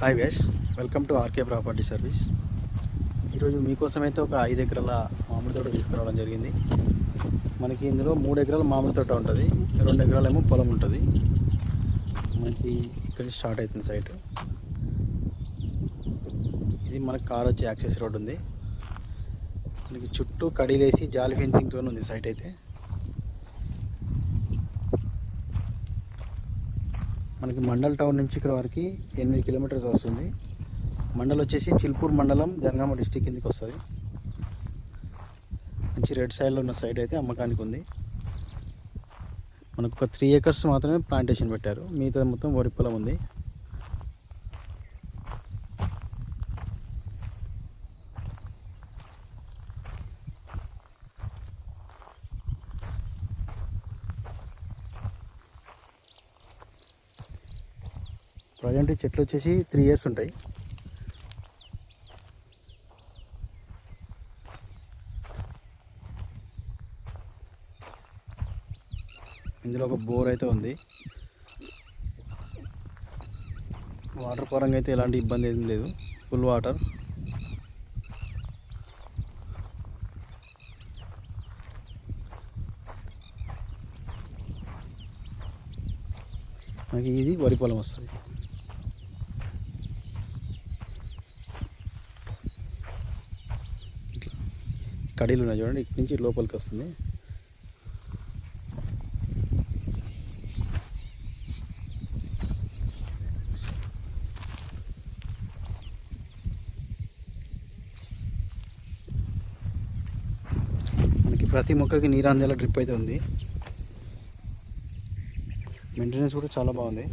Hi guys welcome to RK property service ఈరోజు మీకోసం అయితే ఒక ఐదు ఎకరాల మామిడి తోట తీసుకురావడం జరిగింది. మనకి ఇందులో మూడు ఎకరాల మామిడి తోట ఉంటుంది రెండు ఎకరాలేమో పొలం ఉంటుంది. మనకి ఇక్కడ స్టార్ట్ అవుతుంది సైట్ ఇది మనకి కార్ వచ్చి యాక్సెస్ రోడ్ ఉంది. మనకి చుట్టూ కడీలేసి జాలి ఫెన్సింగ్తో ఉంది సైట్ అయితే. మనకి మండల్ టౌన్ నుంచి ఇక్కడ వరకు ఎనిమిది కిలోమీటర్స్ వస్తుంది. మండల్ వచ్చేసి చిల్పూర్ మండలం జనగామ డిస్టిక్ కిందకి వస్తుంది. మంచి రెడ్ సైడ్లో ఉన్న సైడ్ అయితే అమ్మకానికి ఉంది. మనకు ఒక త్రీ ఏకర్స్ మాత్రమే ప్లాంటేషన్ పెట్టారు. మిగతా మొత్తం వరి పొలం ఉంది. ప్రజెంట్ చెట్లు వచ్చేసి త్రీ ఇయర్స్ ఉంటాయి. ఇందులో ఒక బోర్ అయితే ఉంది. వాటర్ పరంగా అయితే ఎలాంటి ఇబ్బంది ఏం లేదు. ఫుల్ వాటర్ మనకి ఇది వరి పొలం వస్తుంది. కడీలు ఉన్నాయి చూడండి ఇటు నుంచి లోపలికి వస్తుంది. మనకి ప్రతి మొక్కకి నీరు అందేలా డ్రిప్ అయితే ఉంది. మెయింటెనెన్స్ కూడా చాలా బాగుంది.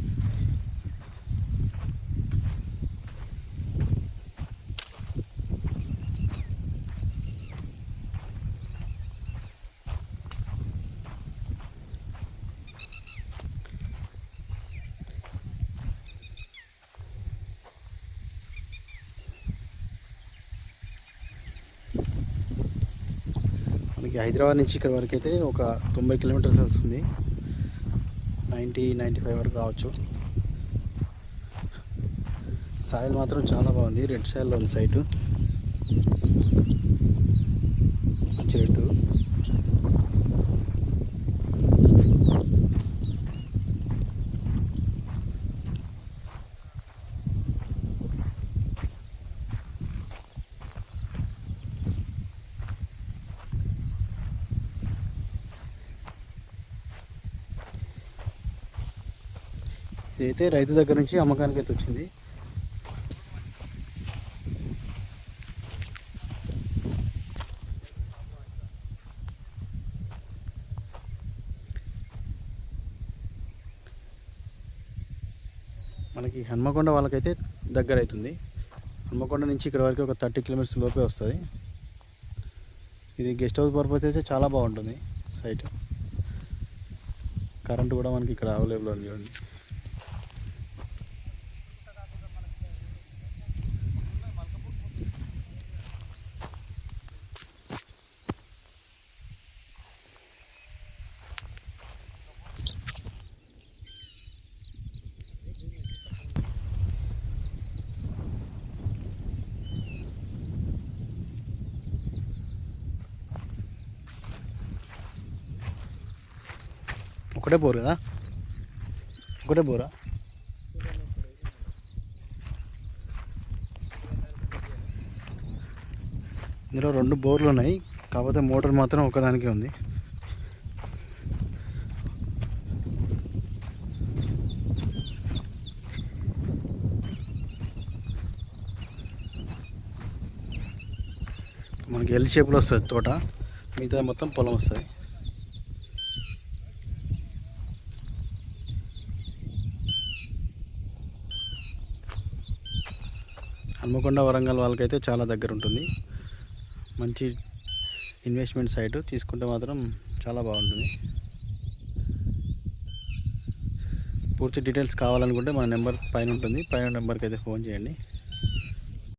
మనకి హైదరాబాద్ నుంచి ఇక్కడ వరకు అయితే ఒక తొంభై కిలోమీటర్స్ వస్తుంది. నైంటీ నైంటీ ఫైవ్ వరకు రావచ్చు సాయిల్ మాత్రం చాలా బాగుంది. రెడ్ సాయిల్లో ఉంది సైటు. మంచి రెడ్ అయితే రైతు దగ్గర నుంచి అమ్మకానికి అయితే వచ్చింది మనకి హన్మకొండ వాళ్ళకైతే దగ్గర అవుతుంది. హన్మకొండ నుంచి ఇక్కడ వరకు ఒక థర్టీ కిలోమీటర్స్ లోపే వస్తుంది. ఇది గెస్ట్ హౌస్ పర్పస్ అయితే చాలా బాగుంటుంది సైట్. కరెంట్ కూడా మనకి ఇక్కడ అవైలబుల్ ఉంది చూడండి. ఒకటే బోర్ కదా? ఒకటే బోరా? ఇందులో రెండు బోర్లు ఉన్నాయి. కాకపోతే మోటార్ మాత్రం ఒకదానికే ఉంది. మనకి ఎల్ షేప్లో వస్తుంది తోట. మిగతా మొత్తం పొలం వస్తుంది. హన్మకొండ వరంగల్ వాళ్ళకైతే చాలా దగ్గర ఉంటుంది. మంచి ఇన్వెస్ట్మెంట్ సైటు తీసుకుంటే మాత్రం చాలా బాగుంటుంది. పూర్తి డీటెయిల్స్ కావాలనుకుంటే మన నెంబర్ పైన ఉంటుంది. పైన నెంబర్కి అయితే ఫోన్ చేయండి.